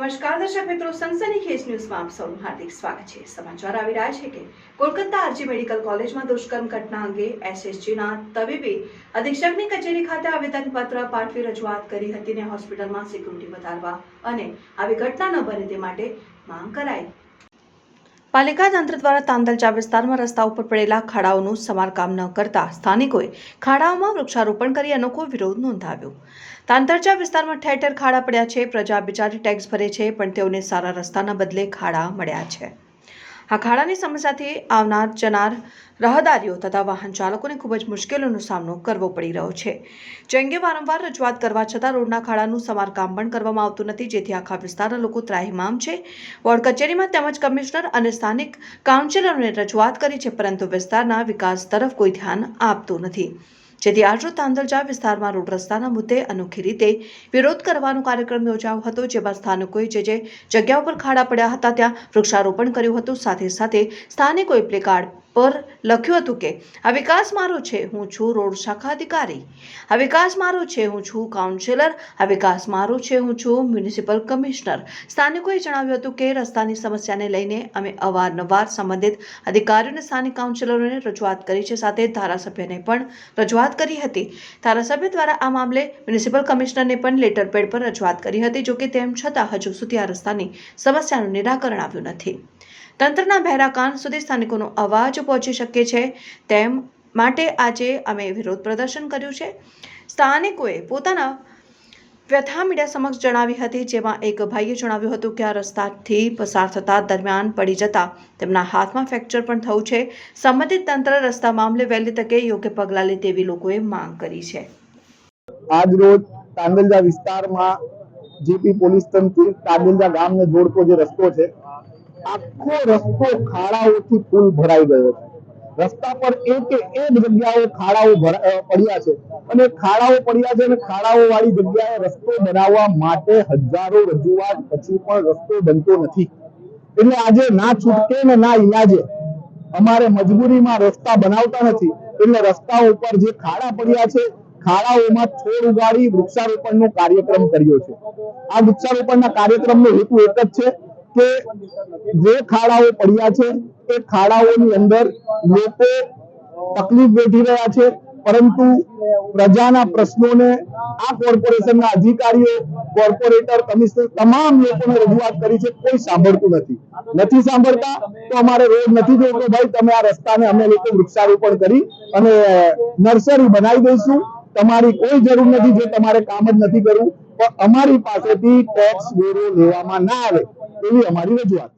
નમસ્કાર દર્શક મિત્રો સનસનીખેજ ન્યૂઝમાં આપ સૌનું હાર્દિક સ્વાગત છે. સમાચાર આવી રહ્યા છે કે કોલકાતા આરજી મેડિકલ કોલેજમાં દુષ્કર્મ ઘટના અંગે એસએસજીના તબીબી અધિક્ષકની કચેરી ખાતે આવેદનપત્ર પાઠવી રજૂઆત કરી હતી ને હોસ્પિટલમાં સિક્યુરિટી વધારવા અને આવી ઘટના ન બને તે માટે માંગ કરાઈ. પાલિકા તંત્ર દ્વારા તાંદલચા વિસ્તારમાં રસ્તા ઉપર પડેલા ખાડાઓનું સમારકામ ન કરતા સ્થાનિકોએ ખાડાઓમાં વૃક્ષારોપણ કરી અનોખો વિરોધ નોંધાવ્યો. તાંતરચા વિસ્તારમાં ઠેર ઠેર ખાડા પડ્યા છે, પ્રજા બિચારી ટેક્સ ભરે છે, પણ તેઓને સારા રસ્તાના બદલે ખાડા મળ્યા છે. આ ખાડાની સમસ્યાથી આવનાર જનાર રહદારીઓ તથા વાહન ચાલકોને ખૂબ જ મુશ્કેલીનો સામનો કરવો પડી રહ્યો છે. જે વારંવાર રજૂઆત કરવા છતાં રોડના ખાડાનું સમારકામ પણ કરવામાં આવતું નથી, જેથી આખા વિસ્તારના લોકો ત્રાહિમામ છે. વોર્ડ કચેરીમાં તેમજ કમિશનર અને સ્થાનિક કાઉન્સિલરોને રજૂઆત કરી છે, પરંતુ વિસ્તારના વિકાસ તરફ કોઈ ધ્યાન આપતું નથી. જેથી આજરોજ તાંદલજા વિસ્તારમાં રોડ રસ્તાના મુદ્દે અનોખી રીતે વિરોધ કરવાનો કાર્યક્રમ યોજાયો હતો, જેમાં સ્થાનિકોએ જે જે જગ્યા ઉપર ખાડા પડ્યા હતા, ત્યાં વૃક્ષારોપણ કર્યું હતું. સાથે સાથે સ્થાનિકોએ પ્લેકાર્ડ પર લખ્યું હતું કે, આ વિકાસ મારો છે, હું છું રોડ શાખા અધિકારી. આ વિકાસ મારો છે, હું છું કાઉન્સિલર. આ વિકાસ મારો છે, હું છું મ્યુનિસિપલ કમિશનર. સ્થાનિકોએ જણાવ્યું હતું કે, રસ્તાની સમસ્યાને લઈને અમે અવારનવાર સંબંધિત અધિકારીઓને સ્થાનિક કાઉન્સિલરોને રજૂઆત કરી છે, સાથે ધારાસભ્યને પણ રજૂઆત કરી હતી. ધારાસભ્ય દ્વારા આ મામલે મ્યુનિસિપલ કમિશનરને પણ લેટર પેડ પર રજૂઆત કરી હતી જોકે તેમ છતાં હજુ સુધી આ રસ્તાની સમસ્યાનું નિરાકરણ આવ્યું નથી. તંત્રના બહેરા કાન સુધી સ્થાનિકોનો અવાજ પહોંચી શકે છે. તેમ માટે આજે અમે વિરોધ પ્રદર્શન કર્યું છે. સ્થાનિકોએ પોતાના વ્યથા મીડિયા સમક્ષ જણાવી હતી, જેમાં એક ભાઈએ જણાવ્યું હતું કે આ રસ્તાથી પસાર થતા દરમિયાન પડી જતા તેમના હાથમાં ફ્રેક્ચર પણ થયું છે. સંબંધિત તંત્ર રસ્તા મામલે વહેલી તકે યોગ્ય પગલાં લે તેવી લોકોએ માંગ કરી છે. આજ રોજ તાંદલજા વિસ્તારમાં જીપી પોલીસ તંત્ર તાંદલજા ગામને જોડતો જે રસ્તો છે આખો રસ્તો ખાડાઓથી ફૂલ ભરાઈ ગયો છે. રસ્તા પર એક એક જગ્યાએ ખાડાઓ પડ્યા છે. અને ખાડાઓ પડ્યા છે અને ખાડાઓ વાળી જગ્યાએ રસ્તો બનાવવા માટે હજારો રજૂઆત પછી પણ રસ્તો બનતો નથી. એટલે આજે ના છૂટકે ને ના ઈલાજે અમારે મજબૂરીમાં રસ્તા બનાવતા નથી. એટલે રસ્તા ઉપર જે ખાડા પડ્યા છે, ખાડાઓમાં છોડ ઉગાડી વૃક્ષારોપણનો કાર્યક્રમ કર્યો છે. આ વૃક્ષારોપણના કાર્યક્રમનો હેતુ એક જ છે. કે જે ખાડાઓ પડ્યા છે, એ ખાડાઓની અંદર લોકો તકલીફ વેઠી રહ્યા છે. પરંતુ પ્રજાના પ્રશ્નોને આ કોર્પોરેશનના અધિકારીઓ, કોર્પોરેટર, કમિશનર તમામ લોકોને રજૂઆત કરી છે. કોઈ સાંભળતું નથી. નથી સાંભળતા તો અમારે રોડ નથી જોઈતો ભાઈ, તમે આ રસ્તાને અમે લોકો વૃક્ષારોપણ કરી અને નર્સરી બનાવી દઈશું. તમારી કોઈ જરૂર નથી. જે તમારે કામ જ નથી કરવું પણ અમારી પાસેથી ટેક્સ વેરો લેવામાં ના આવે. એવી અમારી રજૂઆત.